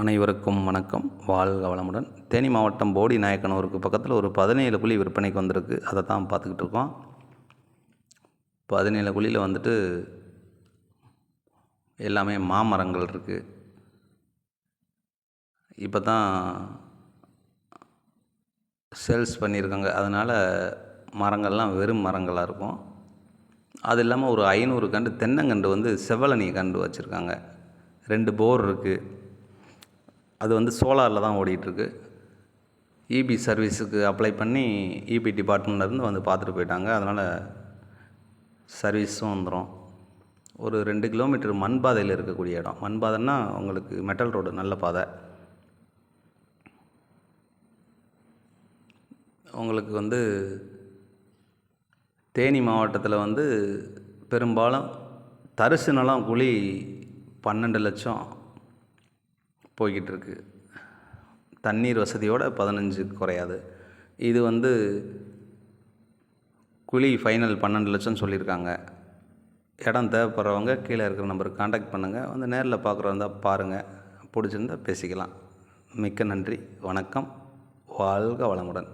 அனைவருக்கும் வணக்கம். வாழ்க வளமுடன். தேனி மாவட்டம் போடி நாயக்கனூருக்கு பக்கத்தில் ஒரு பதினேழு குழி விற்பனைக்கு வந்திருக்கு. அதை தான் பார்த்துக்கிட்டு இருக்கோம். பதினேழு குழியில் வந்துட்டு எல்லாமே மாமரங்கள் இருக்குது இப்போ தான் சேல்ஸ் பண்ணியிருக்காங்க. அதனால் மரங்கள்லாம் வெறும் மரங்களாக இருக்கும். அது இல்லாமல் ஒரு ஐநூறு கண்டு தென்னங்கன்று வந்து செவ்வளனி கண்டு வச்சுருக்காங்க. ரெண்டு போர் இருக்குது அது வந்து சோலாரில் தான் ஓடிட்டுருக்கு இபி சர்வீஸுக்கு அப்ளை பண்ணி இபி டிபார்ட்மெண்ட்லேருந்து வந்து பார்த்துட்டு போயிட்டாங்க. அதனால் சர்வீஸும் வந்துடும் ஒரு ரெண்டு கிலோமீட்டர் மண் பாதையில் இருக்கக்கூடிய இடம். மண் பாதைன்னா உங்களுக்கு மெட்டல் ரோடு நல்ல பாதை. உங்களுக்கு வந்து தேனி மாவட்டத்தில் வந்து பெரும்பாலும் தரிசு நிலம் குழி பன்னெண்டு லட்சம். போய்கிட்டுருக்கு. தண்ணீர் வசதியோட பதினஞ்சு குறையாது. இது வந்து குழி ஃபைனல் பன்னெண்டு லட்சம் சொல்லியிருக்காங்க. இடம் தேவைப்படுறவங்க கீழே இருக்கிற நம்பருக்கு காண்டாக்ட் பண்ணுங்கள் வந்து நேரில் பார்க்குறதா பாருங்கள் பிடிச்சிருந்தா பேசிக்கலாம். மிக்க நன்றி. வணக்கம். வாழ்க வளமுடன்.